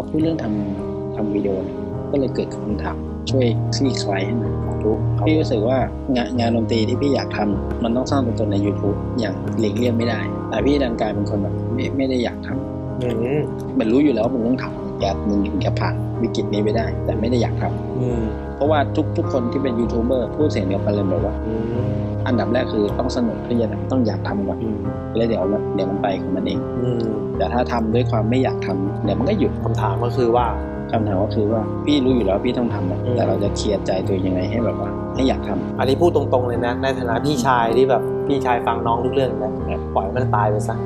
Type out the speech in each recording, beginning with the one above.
อพูดเรื่องทำทำวิดีโอเนี่ยก็เลยเกิดคำถามช่วยคลี่คลายให้หน่อยสาธุพี่รู้สึกว่างานงานดนตรีที่พี่อยากทำมันต้องสร้างตัวตนใน YouTube อย่างหลีกเลี่ยงไม่ได้ แต่พี่ดันกลายเป็นคนแบบไม่ไม่ได้อยากทำอืมเหมือนรู้อยู่แล้วว่ามึงต้องทำ อยากมึงถึงจะผ่านวิกฤตนี้ไปได้ แต่ไม่ได้อยากทำอืมเพราะว่าทุกทุกคนที่เป็นยูทูบเบอร์พูดเสียงเดียวกันเลยแบบว่าอืมอันดับแรกคือต้องสนุกที่จะต้องอยากทำก่อนอืมแล้วเดี๋ยวเดี๋ยวมันไปของมันเองอืมแต่ถ้าทำด้วยความไม่อยากทำเดี๋ยวมันก็หยุดคำถามก็คือว่าคำถามก็คือว่าพี่รู้อยู่แล้วว่าพี่ต้องทำอะอืมแต่เราจะเคลียร์ใจตัวเองยังไงให้แบบว่าให้อยากทำอันนี้พูดตรงๆเลยนะ ในฐานะพี่ชายที่แบบพี่ชายฟังน้องทุกเรื่องนะปล่อยมันตายไปซะ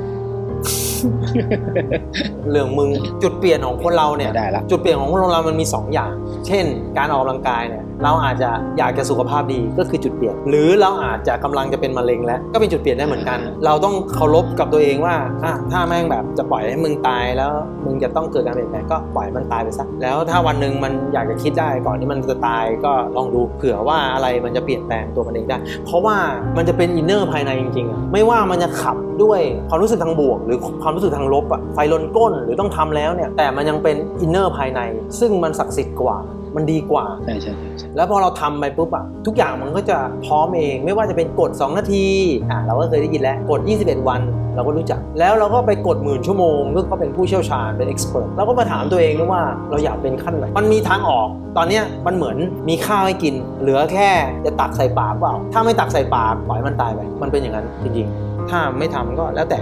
เรื่องมึงจุดเปลี่ยนของคนเราเนี่ยได้ละจุดเปลี่ยนของคนเรามันมี 2 อย่าง เช่น การออกกำลังกายเนี่ยเราอาจจะอยากจะสุขภาพดีก็คือจุดเปลี่ยน หรือเราอาจจะกำลังจะเป็นมะเร็งแล้วก็เป็นจุดเปลี่ยนได้เหมือนกัน เราต้องเคารพกับตัวเองว่าอะถ้าแม่งแบบจะปล่อยให้มึงตายแล้ว มึงจะต้องเกิดการเปลี่ยนแปลงก็ปล่อยมันตายไปซะแล้วถ้าวันหนึ่งมันอยากจะคิดได้ก่อนที่มันจะตายก็ลองดูเผื่อว่าอะไรมันจะเปลี่ยนแปลงตัวมันเองได้ เพราะว่ามันจะเป็นอินเนอร์ภายในจริงๆอะไม่ว่ามันจะขับด้วยความรู้สึกทางบวกหรือความรู้สึกทางลบอะไฟลนก้นหรือต้องทำแล้วเนี่ยแต่มันยังเป็นอินเนอร์ภายใน ซึ่งมันศักดิ์สิทธิ์กว่ามันดีกว่าใช่ใช่ใช่ใช่แล้วพอเราทำไปปุ๊บอะทุกอย่างมันก็จะพร้อมเอง ไม่ว่าจะเป็นกด 2 นาทีอะเราก็เคยได้ยินแล้วกด 21 วัน เราก็รู้จัก แล้วเราก็ไปกดหมื่นชั่วโมงก็เป็นผู้เชี่ยวชาญเป็นเอ็กซ์เพรสเราก็มาถามตัวเองด้วยว่าเราอยากเป็นขั้นไหนมันมีทางออกตอนเนี้ยมันเหมือนมีข้าวให้กิน เหลือแค่จะตักใส่ปากเปล่า ถ้าไม่ตักใส่ปากปล่อยมันตายไปมันเป็นอย่างนั้นจริงๆถ้าไม่ทำก็แล้วแต่